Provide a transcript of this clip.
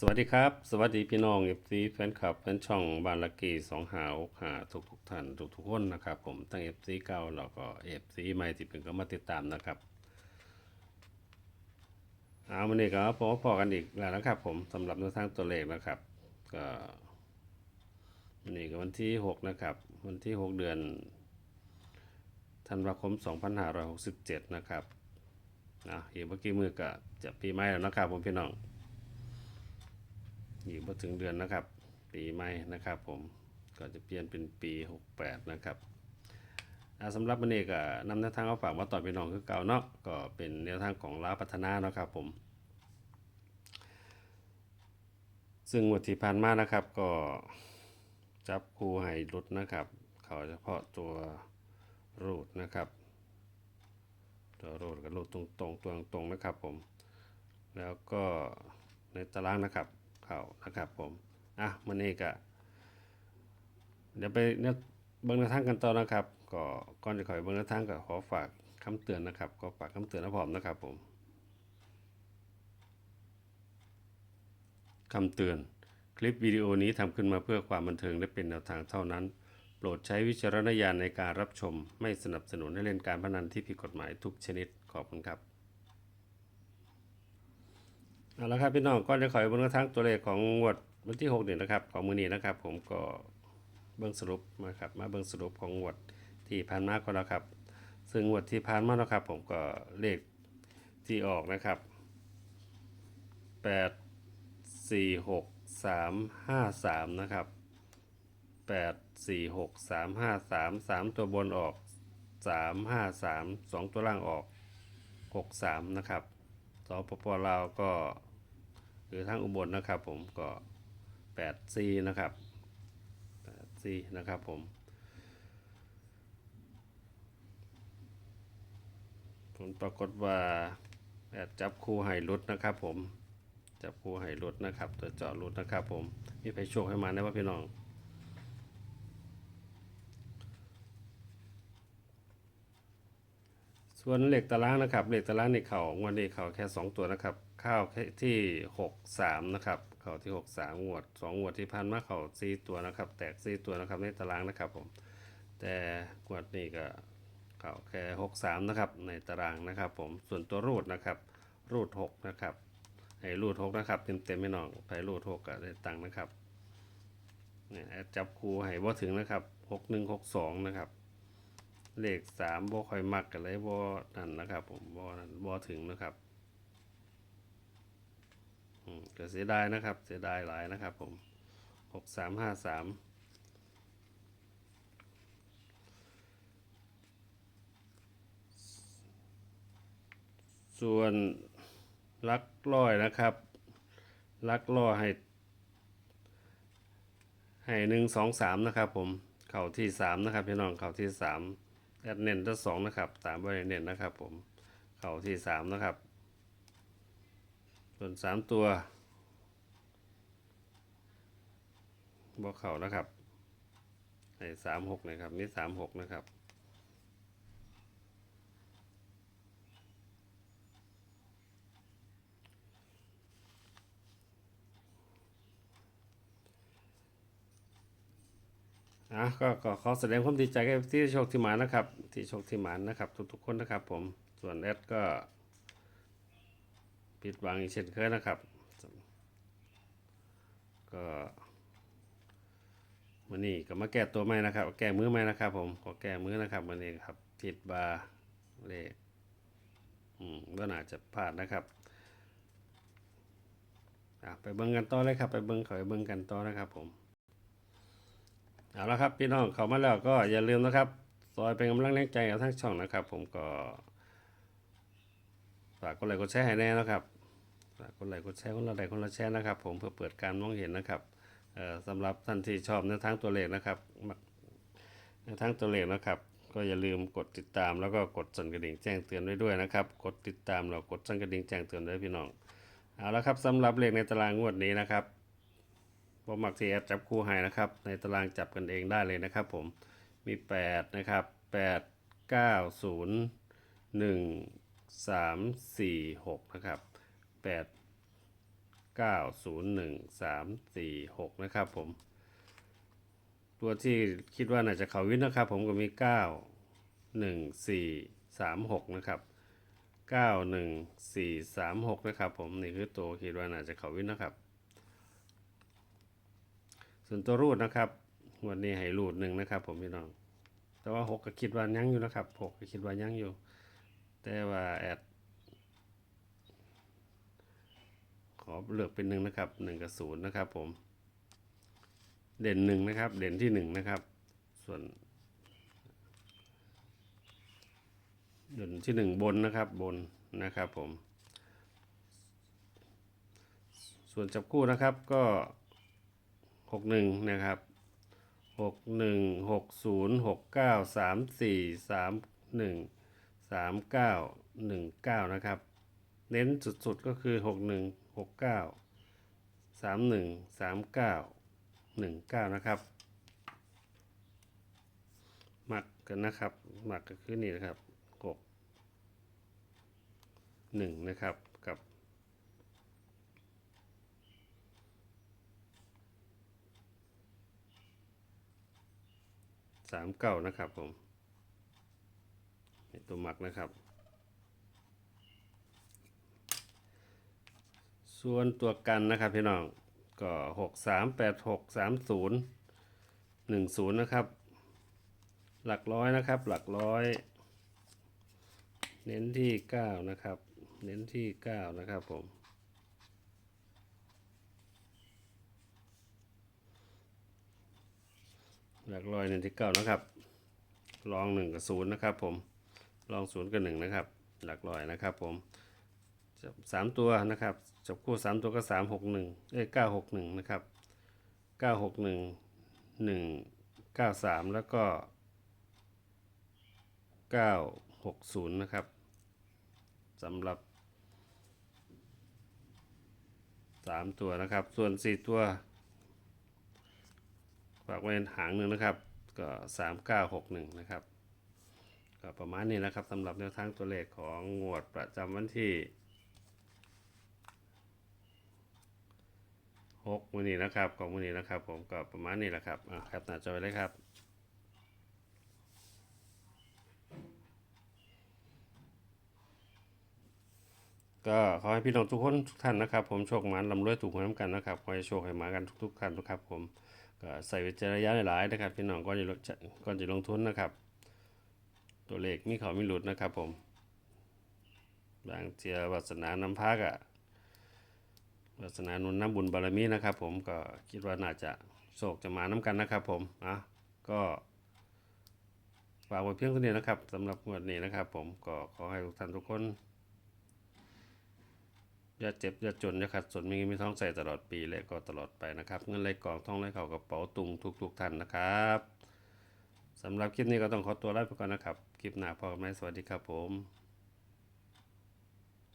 สวัสดีครับ สวัสดีพี่น้องเอฟซีแฟนคลับแฟนช่องบานละกีสองหาวหาทุกทุกท่านทุกทุกคนนะครับ ผมทั้งเอฟซีเก่าแล้วก็เอฟซีใหม่ที่เพิ่งก็มาติดตามนะครับเอาวันนี้ก็พบพอกันอีกแล้วนะครับ ผมสำหรับแนวทางตัวเลขนะครับก็วันนี้ก็วันที่หกนะครับ วันที่หกเดือนธันวาคม2567นะครับอะอีกเมื่อกี้มือก็จะปีใหม่แล้วนะครับผมพี่น้อง อีกพอถึงเดือนนะครับ ปีใหม่นะครับผมก็จะเปลี่ยนเป็นปี 68 นะครับสำหรับวันนี้ก็นำแนวทางเอาฝากมาต่อพี่น้องคือเก่าเนาะก็เป็นแนวทางของลาวพัฒนาเนาะครับผม ซึ่งวันที่ผ่านมานะครับก็จับคู่ให้รุดนะครับ เขาเฉพาะตัวรูดนะครับตัวรูดกับรูดตรงๆตัวตรงๆนะครับผม แล้วก็ในตารางนะครับ เขานะครับผมอะมันนี้ก็เดี๋ยวไปเนี่ยเบิ้งแนวทางกันต่อนะครับ ก็ก่อนจะขอยเบิ้งแนวทางก็ขอฝากคำเตือนนะครับ ก็ฝากคำเตือนนะพร้อมนะครับผมคำเตือน คลิปวิดีโอนี้ทำขึ้นมาเพื่อความบันเทิงและเป็นแนวทางเท่านั้น โปรดใช้วิจารณญาณในการรับชม ไม่สนับสนุนให้เล่นการพนันที่ผิดกฎหมายทุกชนิดขอบคุณครับ เอาละครับพี่น้องก็จะขอยบิ้งกระทั่งตัวเลขของงวดวันที่6เนี่ยนะครับของมือนี้นะครับ ผมก็เบิ้องสรุปมาครับมาเบิ้องสรุปของงวดที่ผ่านมาก็แล้วครับ ซึ่งงวดที่ผ่านมาแล้วครับ ผมก็เลขที่ออกนะครับ 8 4 6 3 5 3 นะครับ 8 4 6 3 5 3 3 ตัวบนออก 3 5 3 2 ตัวล่างออก 6 3 นะครับสปปลาวก็ หรือทางอุบลนะครับผมก็ 8 c นะครับ 8 c นะครับผมผลปรากฏว่าแอดจับคู่ไห่รุดนะครับผมจับคู่ไห่รุดนะครับตัวเจาะรุดนะครับผมมีไปโชคให้มาได้ว่าพี่น้องส่วนเหล็กตารางนะครับเหล็กตารางในเข่างวันนี้เข่าแค่ 2 ตัวนะครับ เข้าวแค่ที่6 3นะครับเข่าที่6 3งวด2งวดที่พันมาเข่า4ตัวนะครับ แตก4ตัวนะครับในตารางนะครับผมแต่งวดนี้ก็เข่าแค่6 3นะครับในตารางนะครับผมส่วนตัวรูดนะครับรูด6นะครับให้รูด6นะครับเต็มเต็มไม่น้องไปรูด6ก็ได้ตังค์นะครับเนี่ยแอดจับคูให้บ่ถึงนะครับ6 1 6 2นะครับเลขสามบ่ค่อยมักกันเลยบ่นั่นนะครับผมบ่นั่นบ่ถึงนะครับ ก็เสียดายนะครับ เสียดายหลายนะครับผมหกสามห้าสามส่วนลักร้อยนะครับ ลักร้อยให้ ให้หนึ่งสองสามนะครับผมเข่าที่สามนะครับพี่น้องเข่าที่สามแอดเน้นที่สองนะครับตามบริเน้นนะครับผมเข่าที่สามนะครับ ส่วนสามตัวบอกเข่านะครับในสามหกนะครับ นี่สามหกนะครับอะก็ก็ขอแสดงความดีใจกับที่โชคที่หมานะครับ ที่โชคที่หมานนะครับ ทุกๆคนนะครับผมส่วนแอดก็ ผิดหวังอีกเช่นเคยนะครับ ก็วันนี้ก็มาแก้ตัวใหม่นะครับ แก้มือใหม่นะครับ ผมขอแก้มือนะครับวันนี้ครับผิดบาเลขอืมก็น่าจะพลาดนะครับอะไปเบิ่งกันต่อเลยครับ ไปเบิ่งขอไปเบิ่งกันต่อนะครับ ผมเอาละครับพี่น้องเข้ามาแล้วก็อย่าลืมนะครับซอยเป็นกำลังแรงใจกับทั้งช่องนะครับ ผมก็ฝากกดไลค์กดแชร์ให้แน่นะครับ ฝากกดไลค์กดแชร์คนละไลค์คนละแชร์นะครับ ผมเพื่อเปิดการมองเห็นนะครับสำหรับท่านที่ชอบในวทางตัวเลขนะครับในวทางตัวเลขนะครับ ก็อย่าลืมกดติดตามแล้วก็กดสั่นกระดิ่งแจ้งเตือนไว้ด้วยนะครับ กดติดตามแล้วกดสั่นกระดิ่งแจ้งเตือนด้วยพี่น้องเอาละครับสำหรับเลขในตารางงวดนี้นะครับผมมักทีแอดจับคู่ให้นะครับ ในตารางจับกันเองได้เลยนะครับ ผมมี 8 นะครับ 8 9 0 1 3 4 6 นะครับ 8เก้าศูนย์หนึ่งสามสี่หกนะครับผม ตัวที่คิดว่าน่าจะเขาวินนะครับผมก็มีเก้าหนึ่งสี่สามหกนะครับเก้าหนึ่งสี่สามหกนะครับผมนี่คือตัวคิดว่าน่าจะเขาวินนะครับ ส่วนตัวรูดนะครับวันนี้ให้รูดหนึ่งนะครับ ผมพี่น้อง แต่ว่าหกก็คิดว่ายังอยู่นะครับหกก็คิดว่ายังอยู่ แต่ว่าแอด ข อเลือกเป็นหนึ่งนะครับหนึ่งกับศูนย์นะครับผม เด่นหนึ่งนะครับ เด่นที่หนึ่งนะครับ ส่วน เด่นที่หนึ่งบนนะครับบนนะครับผม ส่วนจับคู่นะครับก็หกหนึ่งนะครับหกหนึ่งหกศูนย์หกเก้าสามสี่สามหนึ่งสามเก้าหนึ่งเก้านะครับ เน้นสุดๆก็คือหกหนึ่ง หกเก้าสามหนึ่งสามเก้าหนึ่งเก้านะครับหมักกันนะครับหมักก็คือนี่นะครับหกหนึ่งนะครับกับสามเก้านะครับผมตัวหมักนะครับ ส่วนตัวกันนะครับพี่น้องก็หกสามแปดหกสามศูนย์หนึ่งศูนย์นะครับ หลักร้อยนะครับ หลักร้อย เน้นที่เก้านะครับ เน้นที่เก้านะครับผมหลักร้อยเน้นที่เก้านะครับลองหนึ่งกับศูนย์นะครับผมลองศูนย์กับหนึ่งนะครับ หลักร้อยนะครับผมสามตัวนะครับ จับคู่สามตัวก็สามหกหนึ่งเอ้ยเก้าหกหนึ่งนะครับเก้าหกหนึ่งหนึ่งเก้าสามแล้วก็เก้าหกศูนย์นะครับสำหรับสามตัวนะครับ ส่วนสี่ตัวฝากไว้หางหนึ่งนะครับ ก็สามเก้าหกหนึ่งนะครับก็ประมาณนี้นะครับสำหรับแนวทางตัวเลขของงวดประจำวันที่ กมือนี้นะครับของมือนี้นะครับผมก็ประมาณนี้แหละครับอะครับหน้าจอไว้เลยครับก็ขอให้พี่น้องทุกคนทุกท่านนะครับ ผมโชคหมันลำรวยถูกหวยน้ำกันนะครับขอให้โชคให้หมากันทุกๆท่านนะครับผมก็ใส่วิจารณญาณหลายๆนะครับ พี่น้องก่อนจะลงก่อนจะลงทุนนะครับ ตัวเลขมีเขามีหลุดนะครับผมบางเทียวาสนานำพากอะ วาสนาหนุนน้ำบุญบารมีนะครับ ผมก็คิดว่าน่าจะโศกจะมาน้ำกันนะครับ ผมอะก็ฝากไว้เพียงเท่านี้นะครับสำหรับงวดนี้นะครับ ผมก็ขอให้ทุกท่านทุกคนอย่าเจ็บอย่าจนอย่าขัดสนมีเงินมีท้องใส่ตลอดปีและก็ตลอดไปนะครับเงินไหลกองท่องไหลเข่ากระเป๋าตุงทุกๆท่านนะครับสำหรับคลิปนี้ก็ต้องขอตัวลาไปก่อนนะครับ คลิปหน้าพอกันไหมสวัสดีครับผม